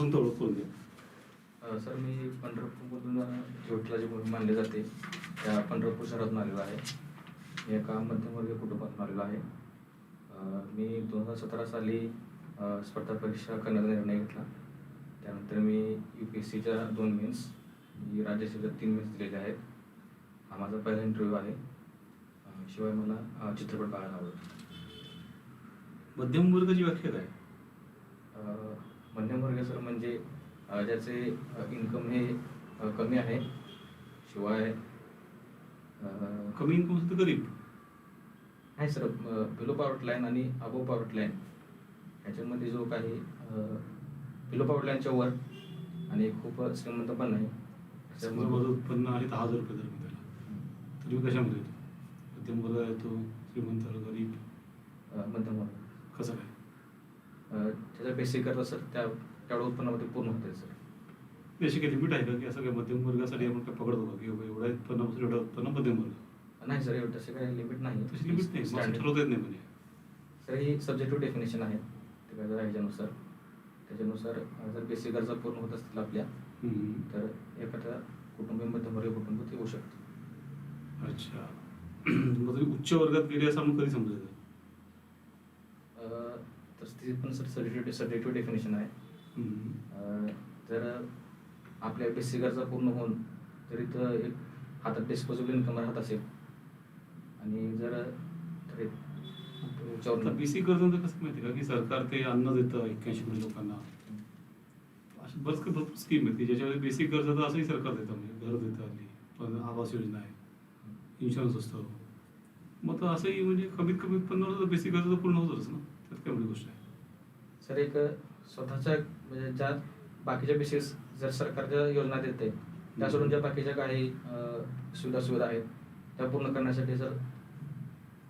मनापासून ओळख करून द्या सर मी पंढरपूरमधून अ, विठ्ठलाची भूमी मानली जाते. त्या पंढरपूर शहरातून आलेलो आहे. मी एका मध्यमवर्गीय कुटुंबातून आलेलो आहे. मी दोन हजार सतरा साली स्पर्धा परीक्षा करण्याचा निर्णय घेतला. त्यानंतर मी यू पी एस सीच्या दोन मेन्स राज्यसेवेच्या तीन मेन्स दिलेले आहेत. हा माझा पहिला इंटरव्ह्यू आहे. शिवाय मला चित्रपट पाहायला आवडतो मध्यम वर्गाची व्याख्या काय? सर म्हणजे ज्याचे इन्कम हे कमी आहे. शिवाय कमी इन्कम असेल तर गरीब. आहे सर बिलो पॉवर्टी लाईन आणि अबो पॉवर्टी लाईन ह्याच्यामध्ये जो काही बिलो पॉवर्टी लाईनच्या वर आणि खूप श्रीमंत पण आहे. समजा माझं उत्पन्न आहे दहा हजार रुपये धरून त्याला तर कशामध्ये येतो? मध्यम वर्ग येतो श्रीमंत गरीब. मध्यम वर्ग. कसं काय? त्याचा बेसिक करता सर त्या तेवढ्या उत्पन्नामध्ये पूर्ण होते सर. अशी काही लिमिट आहे का? की असं काही मध्यम वर्गासाठी आपण काय पकडतो का की एवढा उत्पन्नापासून एवढा उत्पन्न मध्यम वर्ग. नाही सर एवढं तसं काही लिमिट नाही. तशी लिमिट नाही. Standard. ठरवता येत नाही म्हणजे. सर ही सब्जेक्टिव्ह डेफिनेशन आहे. ते काय ह्याच्यानुसार. त्याच्यानुसार जर बेसिक गरजा पूर्ण होत असतील आपल्या. तर एखाद्या कुटुंबीय मध्यमवर्गीय कुटुंब ते होऊ शकतं. अच्छा. मग तुम्ही उच्च वर्गात गेले असं म्हणून कधी समजायचं तसं ती पण सर सब्जेक्टिव्ह सब्जेक्टिव्ह डेफिनेशन आहे. जर आपल्या बेसिक गरजा पूर्ण होऊन जर इथं एक हातात डिस्पोजेबल इन्कम राहत असेल. आणि जर तर बेसिक गरजांचं कसं माहिती का? की सरकार ते अन्न देतं एक्क्याऐंशी कोटी लोकांना. अशा बरंच भरपूर स्कीम आहेत की ज्याच्यामध्ये बेसिक गरजा तर असंही सरकार देतं म्हणजे घर देतं हल्ली. पण आवास योजना आहे. इन्शुरन्स असतं. मग तर असंही म्हणजे कमीत कमी उत्पन्न बेसिक गरजा तर पूर्ण होतच ना. त्यात काय मोठी गोष्ट आहे? सर एक स्वतःच्या म्हणजे ज्या बाकीच्या बेसिस जर सरकारच्या योजना देते त्या सोडून ज्या बाकीच्या काही सुविधा सुविधा आहेत त्या पूर्ण करण्यासाठी सर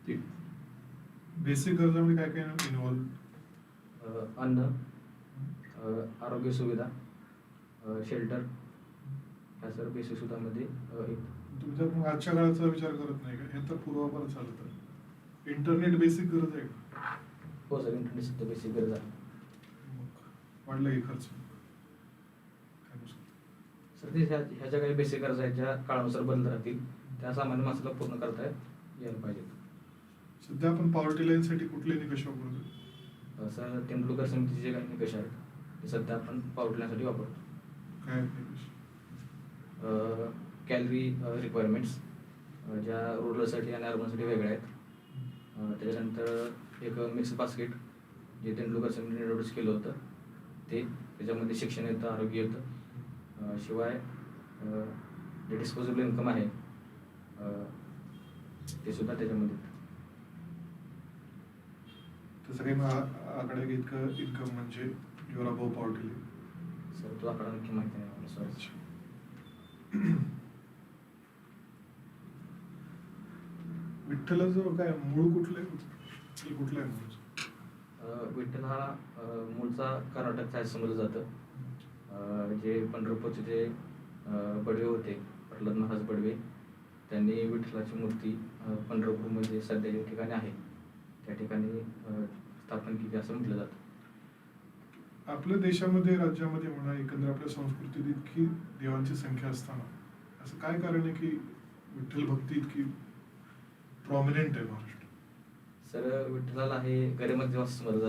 ठीक बेसिक गरजामध्ये काय काय इन्व्हॉल्व अन्न आरोग्य सुविधा शेल्टर ह्या सर बेसिक सुविधामध्ये तर मग आजच्या काळाचा विचार करत नाही का? हे तर पूर्वापार चालत. इंटरनेट बेसिक गरज आहे का? हो सर इंटरनेट सुद्धा बेसिक गरज आहे. वाढलं की खर्च? सर ते ह्या ह्या ज्या काही बेसिक गरजा आहेत ज्या काळानुसार बदलत राहतील त्या सामान्य माणसाला पूर्ण करता यायला पाहिजेत. सध्या आपण पॉवर्टी लाईनसाठी कुठले निकष वापरतो सर तेंडुलकर समितीचे जे काही निकष आहेत ते सध्या आपण पावडण्यासाठी वापरतो काय निकष? कॅलरी रिक्वायरमेंट्स ज्या रुरलसाठी आणि अर्बनसाठी वेगळ्या आहेत. त्याच्यानंतर एक मिक्स बास्केट जे तेंडुलकर समितीने इंट्रोड्यूस केलं होतं. ते त्याच्यामध्ये शिक्षण येतं आरोग्य येतं. शिवाय जे डिस्पोजेबल इन्कम आहे ते सुद्धा त्याच्यामध्ये येतं. तसं काही आकडे इतकं इन्कम म्हणजे युअर अबाव पॉवर्टी सर तो आकडा नक्की माहिती नाही मला सॉरी विठ्ठलाचं काय मूळ कुठलं आहे? कुठलं आहे विठ्ठल हा मूळचा कर्नाटकचा आहे समजलं जातं जे पंढरपूरचे जे बडवे होते प्रल्हाद महाराज बडवे त्यांनी विठ्ठलाची मूर्ती पंढरपूरमध्ये सध्या ज्या ठिकाणी आहे त्या ठिकाणी स्थापन केली असं म्हटलं जातं. आपल्या देशामध्ये राज्यामध्ये म्हणा एकंदर आपल्या संस्कृतीत इतकी देवांची संख्या असताना असं काय कारण आहे की विठ्ठल भक्ती इतकी प्रॉमिनंट आहे? सर विठ्ठलाला हे गरिमत दिवस समजलं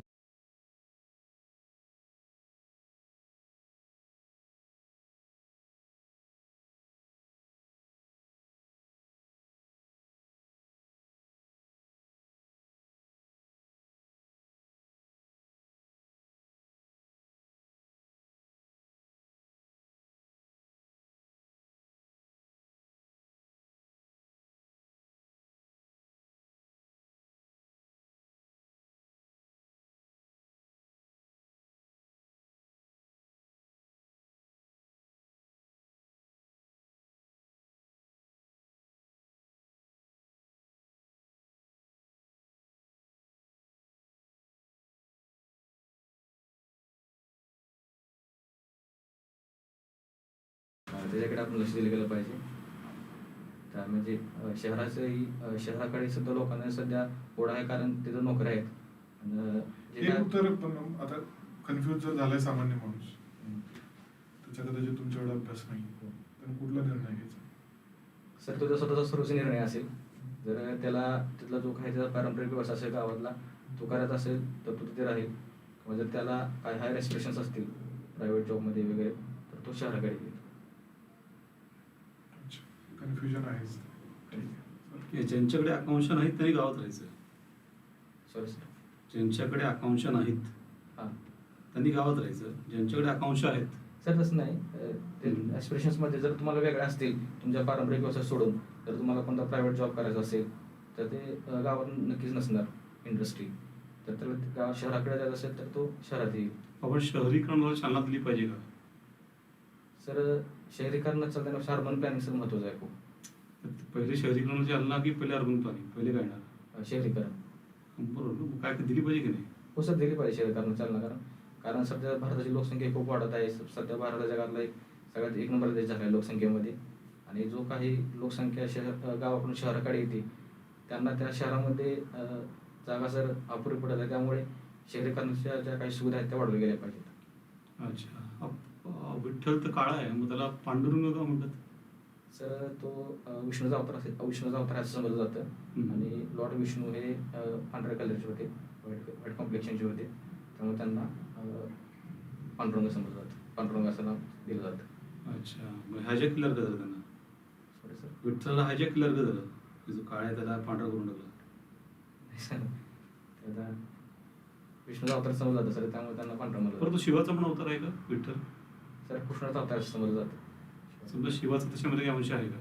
त्याच्याकडे आपण लक्ष दिलं गेलं पाहिजे. त्या म्हणजे शहराचंही शहराकडे सुद्धा लोकांना सध्या ओढ आहे कारण तिथं नोकऱ्या आहेत. हे आता कन्फ्युज जर झालाय सामान्य माणूस. हम्म. त्याचा कदाचित तुमच्याकडे अभ्यास नाही तर कुठला निर्णय घ्यायचा? सर तुझा स्वतःचा सर्वच निर्णय असेल. जर त्याला तिथला जो काही त्याचा पारंपरिक व्यवसाय असेल गावातला तो करायचा असेल तर तो तिथे राहील. किंवा जर त्याला काय हाय रेस्ट्रिक्शन्स असतील प्रायव्हेट जॉबमध्ये वगैरे तर तो शहराकडे येईल. कन्फ्युजन आहेच ठीक आहे. की ज्यांच्याकडे आकांक्षा नाहीत त्यांनी गावात राहायचं. सॉरी सर ज्यांच्याकडे आकांक्षा नाहीत हां. त्यांनी गावात राहायचं. ज्यांच्याकडे आकांक्षा आहेत. सर तसं नाही. ॲस्पिरेशन्समध्ये जर तुम्हाला वेगळ्या असतील तुमच्या पारंपरिक व्यवसाय सोडून जर तुम्हाला कोणता प्रायव्हेट जॉब करायचा असेल तर ते गावात नक्कीच नसणार इंडस्ट्री तर त्याला ते गाव शहराकडे जायचं असेल तर तो शहरात येईल. आपण शहरीकरणाला चालना दिली पाहिजे का? सर शहरीकरणात चालताना अर्बन प्लॅनिंग सर महत्त्वाचं आहे खूप. पहिले शहरीकरणाला चालना की पहिले अर्बन प्लॅनिंग पहिले काय अं, शहरीकरण. बरोबर ना? काय दिली पाहिजे की नाही? हो सर दिली पाहिजे शहरीकरण चालना कारण कारण सध्या भारताची लोकसंख्या खूप वाढत आहे. सध्या भारत जगातला एक सगळ्यात एक नंबर देश झाला आहे लोकसंख्येमध्ये. आणि जो काही लोकसंख्या शहर गावाकडून शहराकडे येते त्यांना त्या शहरामध्ये जागा सर अपुरी पडत आहे त्यामुळे शहरीकरणाच्या ज्या काही सुविधा आहेत त्या वाढवल्या गेल्या पाहिजेत. अच्छा. विठ्ठल तर काळा आहे मग त्याला पांडुरंग का म्हणतात? सर तो विष्णूचा अवतार असेल विष्णूचा अवतार असं समजलं जातं. आणि लॉर्ड विष्णू हे पांढऱ्या कलरचे होते व्हाईट व्हाईट कॉम्प्लेक्शनचे होते. त्यामुळे त्यांना पांडुरंग समजलं जातं. पांडुरंग असं नाव दिलं जातं. अच्छा हायजॅक किलर का झालं त्यांना? सॉरी सर विठ्ठलला हायजॅक किलर का झालं? जो काळा आहे त्याला पांढरा करून टाकला. सर ते आता विष्णूचा अवतार समजलं जातं सर त्यामुळे त्यांना पांढरं म्हणलं परंतु. शिवाचा पण अवतार आहे का विठ्ठल? सर कृष्णाचा अवतार समजलं जातं. समजा शिवाचा त्याच्यामध्ये काही अंश आहे का?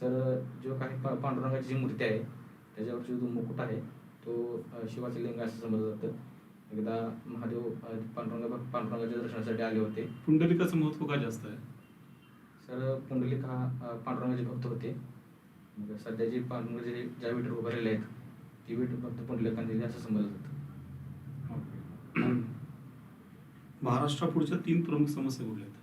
सर जो काही पा- पांडुरंगाची जी मूर्ती आहे त्याच्यावरची जो मुकुट आहे तो अं, शिवाचे लिंग असं समजलं जातं. एकदा महादेव अं, पांडुरंगा पांडुरंगाच्या दर्शनासाठी आले होते. पुंडलिकाचं महत्त्व काय जास्त आहे? सर पुंडलिक हा अं, पांडुरंगाचे भक्त होते. मग सध्या जे पांडुरंगाचे ज्या विठर उभारलेले आहेत ती विठ भक्त पुंडलिकांनी असं समजलं जातं. महाराष्ट्रापुढच्या तीन प्रमुख समस्या कुठल्या आहेत?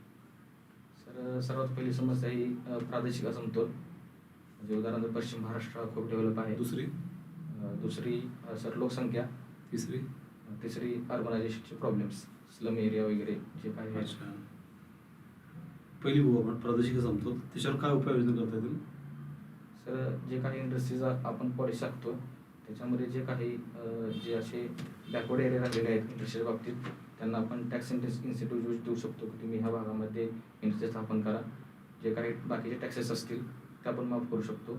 सर सर्वात पहिली समस्या ही प्रादेशिक असमतोल. म्हणजे उदाहरणार्थ पश्चिम महाराष्ट्र खूप डेव्हलप आहे. दुसरी? दुसरी सर लोकसंख्या. तिसरी? तिसरी अर्बनायझेशनचे प्रॉब्लेम्स स्लम एरिया वगैरे जे काही अच्छा. पहिली बघू आपण प्रादेशिक समतोल त्याच्यावर काय उपाययोजना करता येतील? सर जे काही इंडस्ट्रीज आपण पॉलिसी आखतो त्याच्यामध्ये जे काही जे असे बॅकवर्ड एरिया राहिलेले आहेत इंडस्ट्रीच्या बाबतीत त्यांना आपण टॅक्स इन्सेंटिव्ह देऊ शकतो की तुम्ही ह्या भागामध्ये इंडस्ट्री स्थापन करा. जे काही बाकीचे टॅक्सेस असतील ते आपण माफ करू शकतो.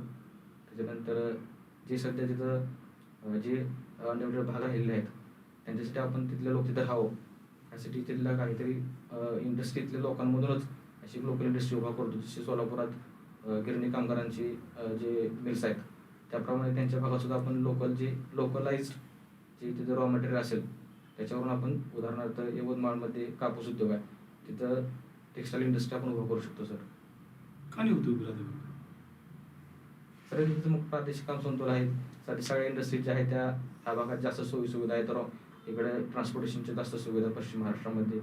त्याच्यानंतर जे सध्या तिथं जे अनडेव्हलप भाग राहिलेले आहेत त्यांच्यासाठी आपण तिथले लोक तिथं राहावं. यासाठी तिथल्या काहीतरी इंडस्ट्रीतल्या लोकांमधूनच अशी लोकल इंडस्ट्री उभा करतो जशी सोलापुरात गिरणी कामगारांची जे मिल्स आहेत त्याप्रमाणे त्यांच्या भागात सुद्धा आपण लोकल जे लोकलाइज्ड जे तिथं रॉ मटेरियल असेल त्याच्यावरून आपण उदाहरणार्थ यवतमाळमध्ये कापूस उद्योग आहे. तिथं टेक्स्टाईल इंडस्ट्री आपण उभं करू शकतो सर का नाही होती उभी राहते सर तिथं मग प्रादेशिक काम समतोल आहेत सध्या सगळ्या इंडस्ट्रीज ज्या आहेत त्या ह्या भागात जास्त सोयी सुविधा आहेत. तर इकडे ट्रान्सपोर्टेशनच्या जास्त सुविधा पश्चिम महाराष्ट्रामध्ये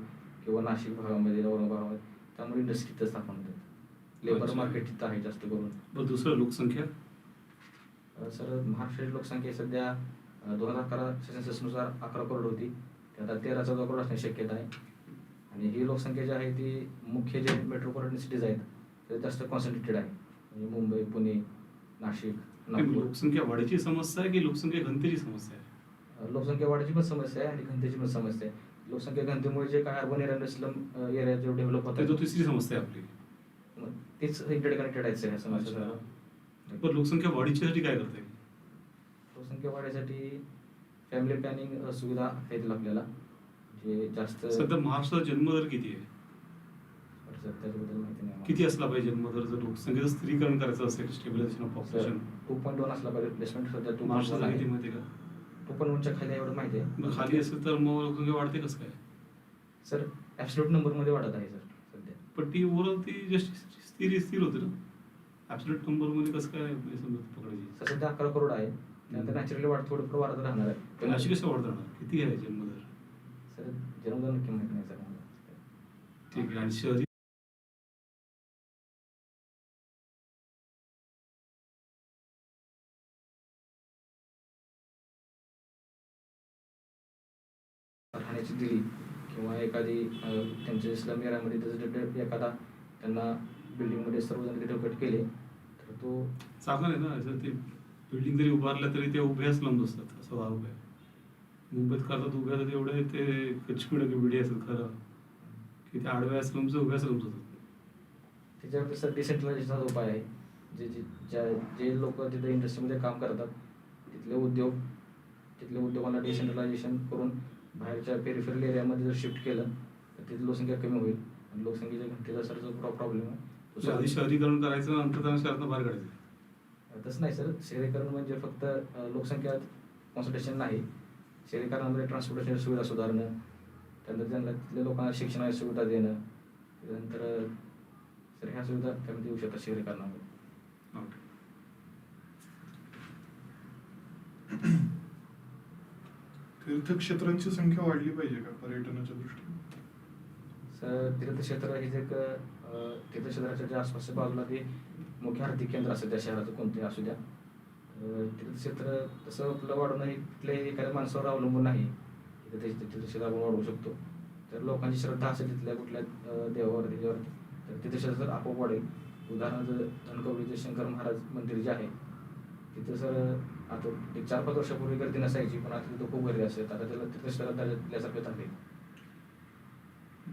किंवा नाशिक भागामध्ये औरंगाबाद त्यामुळे इंडस्ट्री तिथं स्थापन होतात लेबर. मार्केट तिथं आहे जास्त करून. दुसरं लोकसंख्या? सर महाराष्ट्राची लोकसंख्या सध्या दोन हजार अकरा सेन्ससनुसार अकरा करोड होती. ती आता तेरा चौदा करोड असण्याची शक्यता आहे. आणि ही लोकसंख्या जी आहे ती मुख्य जे मेट्रोपॉलिटन सिटीज आहेत ते जास्त कॉन्सन्ट्रेटेड आहे. म्हणजे मुंबई पुणे नाशिक नागपूर. लोकसंख्या वाढीची समस्या आहे की लोकसंख्या घनतेची समस्या आहे? लोकसंख्या वाढीची पण समस्या आहे आणि घनतेची पण समस्या आहे. लोकसंख्या घनतेमुळे जे काय अर्बन एरिया स्लम एरिया जे डेव्हलप ते तो होतात तिसरी समस्या आहे आपली. तेच इंटरकनेक्टेड आहेत सर ह्या समस्या लोकसंख्या वाढीच्यासाठी काय करता येईल? लोकसंख्या वाढीसाठी फॅमिली प्लॅनिंग सुविधा येतील आपल्याला. जे जास्त सध्या महाराष्ट्राचा जन्मदर किती आहे? सर, त्याच्याबद्दल माहिती नाही किती असला पाहिजे जन्मदर? जर लोकसंख्येचं स्त्रीकरण करायचं असेल stabilisation of population two point one असला पाहिजे. प्लेसमेंट सध्या टू महाराष्ट्राला किती माहिती आहे का? टू पॉईंट वनच्या खाली एवढं माहिती आहे. मग खाली असेल तर मग लोकसंख्या वाढते कसं काय? सर ॲब्सोल्यूट नंबरमध्ये वाढत आहे सर सध्या. पण ती ओव्हरऑल ती जस्ट स्थिर स्थिर होते ना? ॲब्सोल्यूट नंबरमध्ये कसं काय म्हणजे पकडायची? सर सध्या अकरा करोड आहे. त्यानंतर नॅचरली वाढ थोडं वाढत राहणार आहे. पण अशी कसं वाढत राहणार? किती आहे जन्मदर? सर जन्मदर नक्की माहिती नाही सर मला. ठीक आहे आणि शहरी? राहण्याची दिली किंवा एखादी अ, त्यांच्या स्लम एरियामध्ये जर डे- डे- एखादा त्यांना बिल्डिंगमध्ये सर्वजण डेव्हलप केले तर तो चांगलं आहे ना असं ते बिल्डिंग जरी उभारल्या तरी ते उभ्या स्लम्स असतात असं वाव आहे. मुंबईत करतात उभ्या तर तेवढे ते कचकुड बिडी असतात खरं. की त्या आडव्या स्लम्स उभ्या स्लम्स होतात त्याच्यावर सर डिसेंट्रलायझेशनचा उपाय आहे जे जे ज्या जे लोक तिथे इंडस्ट्रीमध्ये काम करतात तिथले उद्योग तिथले उद्योगांना डिसेंट्रलायझेशन करून बाहेरच्या पेरिफेरल एरियामध्ये जर शिफ्ट केलं तर तिथली लोकसंख्या कमी होईल. आणि लोकसंख्येच्या घनतेचा सर जो प्रॉब्लेम आहे तो शहरीकरण करायचं नंतर त्यांना शहरातनं बाहेर काढायचं. तसं नाही सर. शहरीकरण म्हणजे फक्त लोकसंख्या कॉन्सन्ट्रेशन नाही. शहरीकरणामध्ये ट्रान्सपोर्टेशन सुविधा सुधारणं त्यानंतर त्यांना तिथल्या लोकांना शिक्षणाची सुविधा देणं त्यानंतर सर ह्या सुविधा त्यामध्ये येऊ शकतात शहरीकरणामध्ये. तीर्थक्षेत्रांची संख्या वाढली पाहिजे का पर्यटनाच्या दृष्टीने? सर तीर्थक्षेत्र हे जे तीर्थक्षेत्राच्या ज्या आसपासच्या बाजूला ते मुख्य आर्थिक केंद्र असेल त्या शहराचं कोणते असू द्या. तिथलं तीर्थक्षेत्र तसं आपलं वाढवणं हे एखाद्या माणसावर अवलंबून नाही. तिथे ते तीर्थक्षेत्र आपण वाढवू शकतो. तर लोकांची श्रद्धा असेल तिथल्या कुठल्या देवावर त्याच्यावर तर तीर्थक्षेत्र सर आपोआप वाढेल उदाहरणार्थ धनकवडीचे शंकर महाराज मंदिर जे आहे तिथं सर आता एक चार पाच वर्षापूर्वी गर्दी नसायची पण आता तिथं खूप गर्दी असते. आता त्याला तीर्थक्षेत्रात दर्जासारखं झाले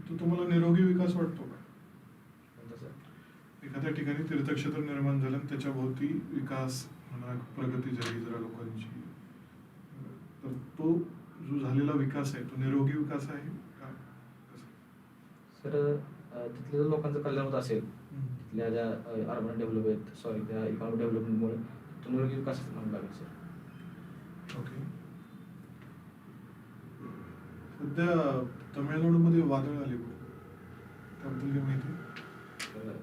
तो तुम्हाला निरोगी विकास वाटतो का? एखाद्या ठिकाणी तीर्थक्षेत्र निर्माण झालं त्याच्या भोवती विकास म्हणा प्रगती झाली जरा लोकांची. तर तो जो झालेला विकास आहे तो निरोगी विकास आहे का? सर तिथल्या जर लोकांचं कल्याण होत असेल तिथल्या ज्या अर्बन डेव्हलपमेंट सॉरी त्या इकॉनॉमिक डेव्हलपमेंटमुळे तो निरोगी विकास म्हणू लागेल सर. ओके. सध्या तमिळनाडूमध्ये वादळ आले. त्याबद्दल काही माहिती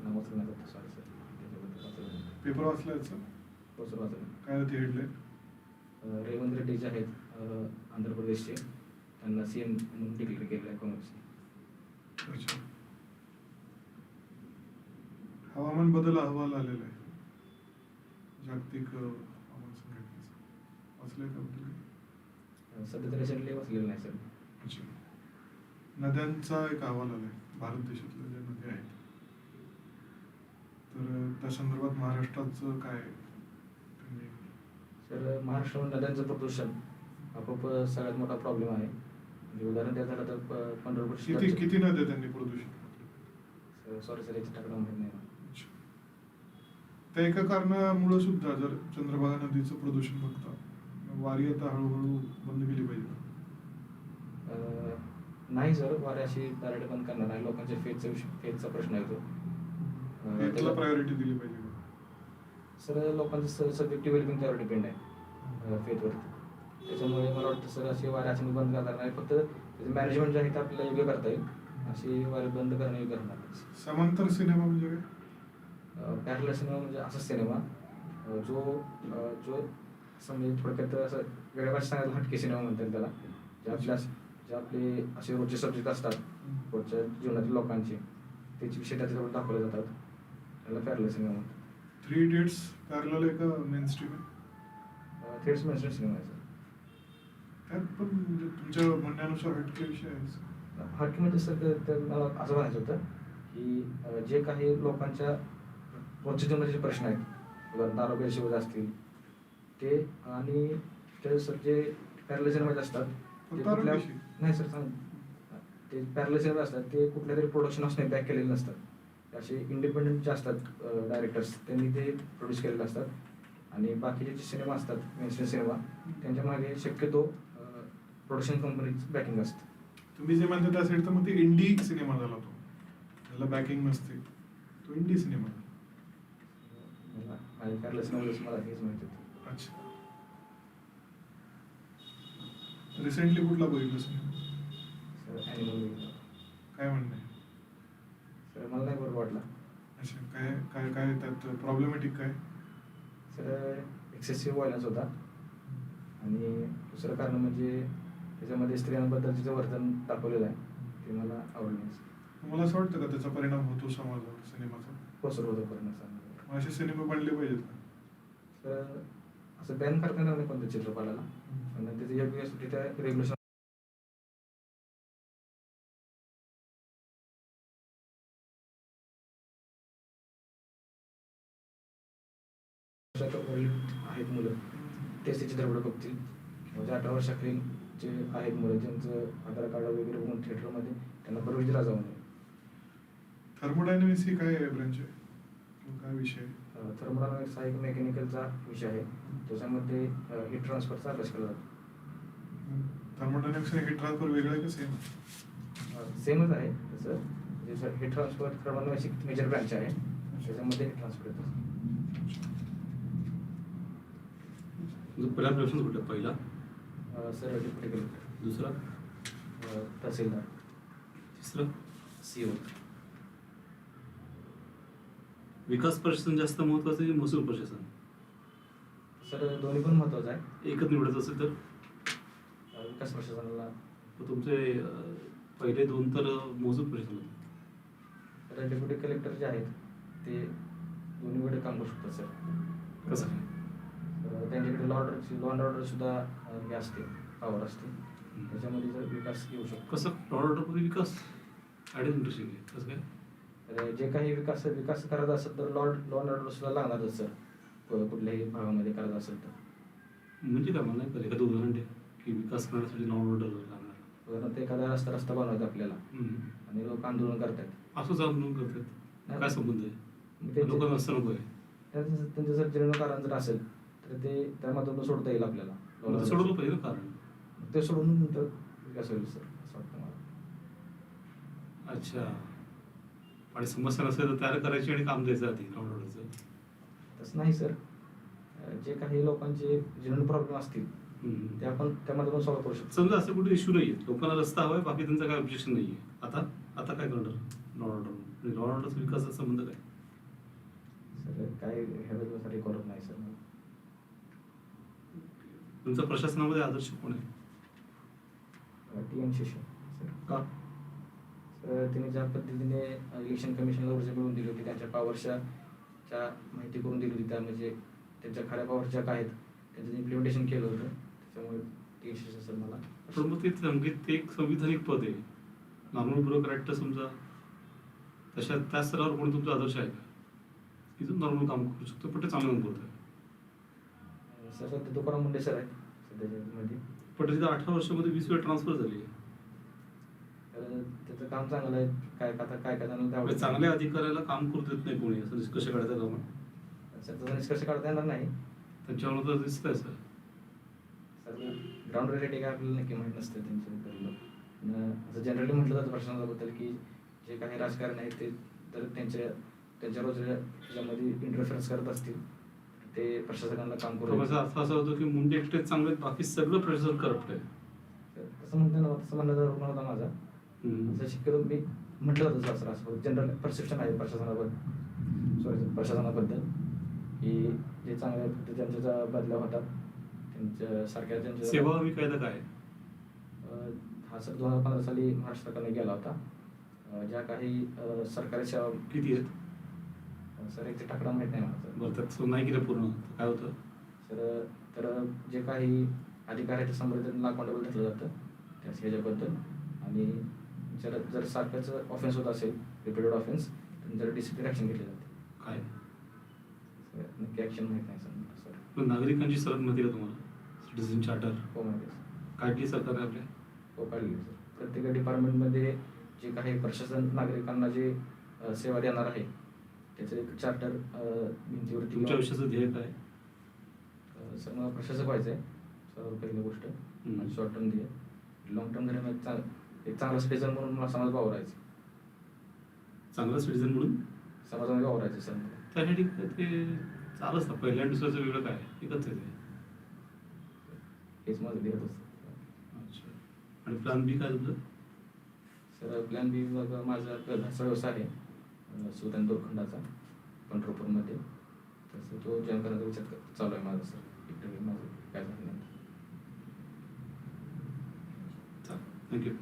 तर नामच नाही जात सॉरी सर त्याच्याबद्दल वाचलं. पेपर वाचला याचा हो सर वाचलं काय होती हेडलाईन रेवंत रेड्डी जे आहेत अ, आंध्र प्रदेशचे त्यांना सी एम म्हणून डिक्लेअर केलं आहे काँग्रेसने. अच्छा. हवामान बदल अहवाल आलेला आहे. जागतिक अ, हवामान संघटनेचा. वाचलंय काही? अ, सध्या तर रिसेंटली वाचलेलं नाही सर. अच्छा. नद्यांचा एक अहवाल आलाय. भारत देशातल्या ज्या नद्या आहेत तर त्या संदर्भात महाराष्ट्राचं काय त्यांनी सर महाराष्ट्रामध्ये नद्यांचं प्रदूषण हा खूप सगळ्यात मोठा प्रॉब्लेम आहे. म्हणजे उदाहरण द्यायचं झालं तर पंढरपूर किती किती नद्या त्यांनी प्रदूषित केली? सॉरी सर याची टाकडा माहीत नाही. त्या एका कारणामुळे सुद्धा जर चंद्रभागा नदीचं प्रदूषण बघता वारी आता हळूहळू बंद केली पाहिजे. नाही सर. वारे अशी डायरेक्ट बंद करणार नाही लोकांच्या फेजचा फेजचा प्रश्न येतो. त्याला प्रायोरिटी दिली पाहिजे? सर लोकांचं सब्जेक्टिव्ह वेलबिंग त्यावर डिपेंड आहे. फेजवरती त्याच्यामुळे मला वाटतं सर अशी वारे अशी बंद करणार नाही. फक्त त्याचं मॅनेजमेंट जे आहे ते आपल्याला योग्य करता येईल. अशी वारे बंद करणं योग्य राहणार नाही. समांतर सिनेमा म्हणजे काय? पॅरल सिनेमा म्हणजे असा सिनेमा. जो जो असं म्हणजे थोडक्यात असं वेगळ्या भाषेत सांगायला हटके सिनेमा म्हणतात त्याला. जे आपल्या जे आपले असे रोजचे सब्जेक्ट असतात. रोजच्या जीवनातील लोकांचे. त्याची विषय त्याच्यावर दाखवले जातात. त्याला parallel cinema Three Idiots parallel आहे का मेन स्ट्रीम आहे. थेट्स मेन्शन सिनेमा आहे त्यात पण म्हणजे तुमच्या म्हणण्यानुसार हटके विषय आहे सर हटके म्हणजे सर मला असं म्हणायचं होतं की जे काही लोकांच्या जीवनाचे जे प्रश्न आहेत उदाहरण आरोग्य सेवा असतील ते आणि ते सर जे पॅरल सिनेमाचे असतात ते कुठल्या? नाही सर सांग. ते पॅरल सिनेमा असतात ते कुठल्या तरी प्रोडक्शन हाऊसने बॅक केलेले नसतात. असे इंडिपेंडंट जे असतात डायरेक्टर्स त्यांनी ते प्रोड्यूस केलेले असतात. आणि बाकीचे जे सिनेमा असतात मेनस्ट्रीम सिनेमा त्यांच्या मागे शक्यतो प्रोडक्शन कंपनीच बॅकिंग असते तुम्ही जे म्हणता त्या साईड तर मग ते इंडी सिनेमा झाला तो. त्याला बॅकिंग नसते. तो इंडी सिनेमा. मला हेच माहिती होतं अच्छा. रिसेंटली कुठला बघितलं सिनेमा काय म्हणणं सर मला नाही बरोबर वाटला. अच्छा काय काय काय त्यात प्रॉब्लेमॅटिक काय? सर एक्सेसिव्ह व्हायलन्स होता. आणि दुसरं कारण म्हणजे त्याच्यामध्ये स्त्रियांबद्दलचं जे वर्तन दाखवलेलं आहे ते मला आवडलं नाही मला असं वाटतं का त्याचा परिणाम होतो समाजावर सिनेमाचा? पोसर होतं परिणाम मग असे सिनेमे बनले पाहिजेत का? तर असं बॅन करता येणार नाही कोणत्या चित्रपटाला. पण त्याचं योग्य रेग्युलेशन वर्षावरील आहेत मुलं तेच ते चित्रपट बघतील. किंवा जे अठरा वर्षाखालील जे आहेत मुलं ज्यांचं आधार कार्ड वगैरे बघून थिएटरमध्ये त्यांना प्रवेश दिला जाऊ नये. थर्मोडायनमिक्स ही काय ब्रांच आहे काय विषय? थर्मोडायनामिक्स हा एक मेकॅनिकलचा विषय आहे. त्याच्यामध्ये हीट ट्रान्सफरचा अभ्यास केला जातो. थर्मोडायनमिक्स आणि हीट ट्रान्सफर वेगळं आहे का सेम सेमच आहे तसं. हीट ट्रान्सफर थर्मोडायनामिक्स एक मेजर ब्रँच आहे. त्याच्यामध्ये हीट ट्रान्सफर येतं. तुझं पहिला प्रश्न कुठला? पहिला? सर डिप्युटी कलेक्टर दुसरा? तहसीलदार. तिसरं? सी ओ विकास प्रशासन जास्त महत्वाचं आहे की महसूल प्रशासन सर दोन्ही पण महत्त्वाचं आहे. एकच निवडायचं असेल तर? अं, विकास प्रशासनाला मग तुमचे अं, पहिले दोन तर महसूल प्रशासन होते. तर डेप्युटी कलेक्टर जे आहेत ते दोन्हीकडे काम करू शकतात सर. कसं? ऑर्डरची लॉ अँड ऑर्डर सुद्धा हे असते पॉवर असते. त्याच्यामध्ये जर विकास येऊ शकतो. कसं? ऑर्डरमध्ये विकास? आहे कसं काय? तर जे काही विकास विकास करायचा असेल तर लॉ लॉ अँड ऑर्डर सुद्धा लागणारच सर कु- कुठल्याही भागामध्ये करायचा असेल तर. म्हणजे काय मला नाही कळलं एखादं उदाहरण द्या की विकास करण्यासाठी नॉन ऑर्डर लागणार. उदाहरणार्थ एखादा रस्ता रस्ता बनवायचा आपल्याला. हम्म. आणि लोक आंदोलन करतात. असं जाऊन करतात. काय संबंध मग आहे? ते- लोकांना असं नको आहे. त्यांचं त्यांचं जर कारण जर असेल तर ते त्यामधून सोडता येईल आपल्याला. सोडवलं पाहिजे कारण? ते सोडून नंतर विकास होईल सर असं वाटतं मला. अच्छा. आणि समस्या नसेल तर तयार करायची आणि काम द्यायचं आधी ऑर्डरचं तसं नाही सर. जे काही लोकांचे जीर्ण प्रॉब्लेम असतील. ते आपण त्यामधून सॉल्व्ह करू शकतो. समजा असं कुठे इश्यू नाही आहे लोकांना रस्ता हवाय बाकी त्यांचं काय ऑब्जेक्शन नाही आहे आता आता काय करणार? नॉन ऑर्डर नॉन ऑर्डरचा विकासाचा संबंध काय? सर काय ह्याबद्दल करत नाही सर. तुमचा प्रशासनामध्ये आदर्श कोण आहे? टी एन का? तिने ज्या पद्धतीने इलेक्शन कमिशनला ऊर्जा मिळवून दिली होती त्यांच्या पॉवरच्या च्या माहिती करून दिली होती त्या म्हणजे त्यांच्या खऱ्या पॉवरच्या काय आहेत त्यांचं इम्प्लिमेंटेशन केलं होतं त्याच्यामुळे टी एन सर मला पण मग ते संगीत ते एक संविधानिक पद आहे. नॉर्मल ब्युरोक्रॅट समजा तशा त्या स्तरावर कोणी तुमचा आदर्श आहे का? की जो नॉर्मल काम करू शकतो पण ते चांगलं काम करतोय? सर सध्या तुकाराम मुंडे सर आहेत सध्याच्या मध्ये. तिथं अठरा वर्षामध्ये वीस वेळ ट्रान्सफर झाली. आहे तर त्याचं काम चांगलं आहे. काय आता काय काय जाणून त्यामुळे चांगल्या अधिकाऱ्याला काम करू देत नाही कोणी असं निष्कर्ष काढायचं का? मग त्याचा निष्कर्ष काढता येणार नाही. त्यांच्यावर तर दिसतंय सर. सर ग्राउंड रिलेटिव्ह काय आपल्याला नक्की माहीत नसतं त्यांच्याबद्दल. असं जनरली म्हटलं जातं प्रशासनाबद्दल की जे काही राजकारण आहे ते तर त्यांच्या त्यांच्या रोजच्यामध्ये इंटरफेरन्स करत असतील. ते प्रशासकांना काम करू माझा अर्थ असा होतो की मुंडे एकटेच चांगले आहेत, बाकी सगळं प्रशासन करप्ट आहे तसं म्हणते ना तसं म्हणलं तर रुग्ण होता माझा हम्म. असं शक्यतो मी म्हटलं होतं असं असं जनरल परसेप्शन आहे प्रशासनाबद्दल. सॉरी प्रशासनाबद्दल. की जे चांगले आहेत ते ज्यांच्या ज्या बदल्या होतात. त्यांच्या सारख्या त्यांच्या सेवा हमी कायदा काय? आहे? हा सर दोन हजार पंधरा साली महाराष्ट्र सरकारने गेला होता. ज्या काही सरकारी सेवा किती आहेत? सर एक ते टाकडा माहीत नाही मला सर. बरं त्यात नाही केलं पूर्ण. काय होतं? सर तर जे काही अधिकार आहेत ते संबंधित अकाउंटेबल धरलं जातं त्या ह्याच्याबद्दल. आणि जर जर सारखंच ऑफेन्स होत असेल रिपीटेड ऑफेन्स तर जर डिसिप्लिन ॲक्शन घेतली जाते. काय? सर नक्की ॲक्शन माहीत नाही सर सर. पण नागरिकांची सरत माहिती का तुम्हाला? सिटिझन चार्टर हो माहिती आहे, सर. काढली सरकारने आपल्या? हो काढली सर. प्रत्येक डिपार्टमेंटमध्ये जे काही प्रशासन नागरिकांना जे अ, सेवा देणार आहे त्याचं एक चार्टर भिंतीवरती तुमच्या आयुष्याचं ध्येय काय? अ, सर मला प्रशासक व्हायचं आहे सर्वात पहिली गोष्ट. हम्म. शॉर्ट टर्म ध्येय. लॉंग टर्म ध्येय म्हणजे चांग एक चांगला सिटीजन म्हणून मला समाज वावरायचं. चांगला सिटिझन म्हणून? समाजामध्ये वावरायचं सर मला त्यासाठी ते चालच ना पहिल्या दुसऱ्याचं वेगळं काय? एकच आहे. ते हेच माझं ध्येय होतं अच्छा. आणि प्लॅन बी काय तुमचं? सर प्लॅन बी माझा घरचा व्यवसाय आहे. सुलतान दोरखंडाचा पंढरपूरमध्ये. तसं तो जॉईन करण्याचा विचार चालू आहे माझा सर. एकटं माझं काय झालं नाही. थँक्यू